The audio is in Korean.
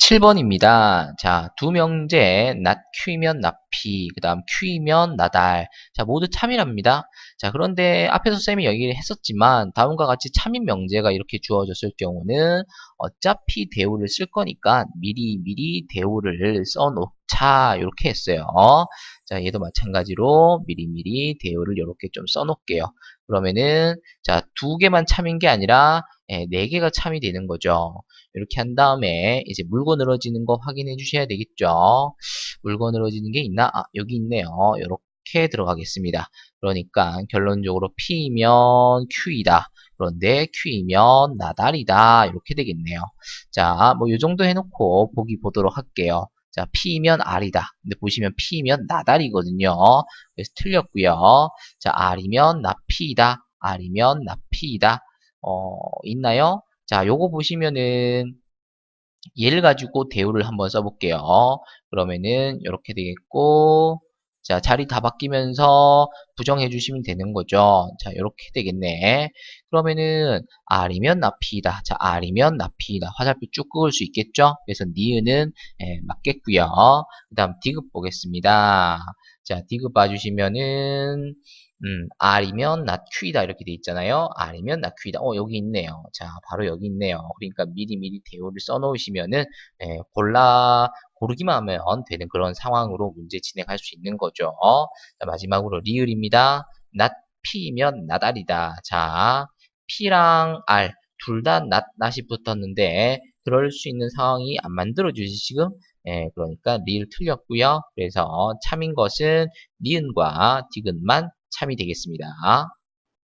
7번입니다. 자, 두 명제, 낮 Q이면 낮피, 그 다음 Q이면 나달. 자, 모두 참이랍니다. 자, 그런데 앞에서 쌤이 얘기를 했었지만, 다음과 같이 참인 명제가 이렇게 주어졌을 경우는, 어차피 대우를 쓸 거니까, 미리 미리 대우를 써놓 자. 이렇게 했어요. 자, 얘도 마찬가지로 미리미리 대우를 이렇게 좀 써놓을게요. 그러면은, 자, 두 개만 참인 게 아니라, 예, 네 개가 참이 되는 거죠. 이렇게 한 다음에 이제 물건 늘어지는 거 확인해 주셔야 되겠죠. 물건 늘어지는 게 있나? 아, 여기 있네요. 이렇게 들어가겠습니다. 그러니까 결론적으로 P이면 Q이다. 그런데 Q이면 나달이다. 이렇게 되겠네요. 자, 뭐 이 정도 해놓고 보기 보도록 할게요. 자, P면 R이다. 근데 보시면 P면 나달이거든요. 그래서 틀렸고요. 자, R이면 나피이다. R이면 나피이다. 어, 있나요? 자, 요거 보시면은 얘를 가지고 대우를 한번 써볼게요. 그러면은 이렇게 되겠고 자, 자리 다 바뀌면서 부정해 주시면 되는 거죠. 자, 이렇게 되겠네. 그러면은 R이면 나피이다. 자, R이면 나피이다. 화살표 쭉 끄을 수 있겠죠? 그래서 니은은 예, 맞겠고요. 그 다음 디귿 보겠습니다. 자, 디귿 봐주시면은 음, R이면 not Q이다 이렇게 돼 있잖아요. R이면 not Q이다. 어, 여기 있네요. 자, 바로 여기 있네요. 그러니까 미리 미리 대우를 써놓으시면은 예, 골라 고르기만 하면 되는 그런 상황으로 문제 진행할 수 있는 거죠. 자, 마지막으로 리을입니다. not P면 나달이다. 자, P랑 R 둘다 not, not이 붙었는데 그럴 수 있는 상황이 안 만들어주지 지금 예, 그러니까 리을 틀렸고요. 그래서 참인 것은 니은과 디귿만 참이 되겠습니다.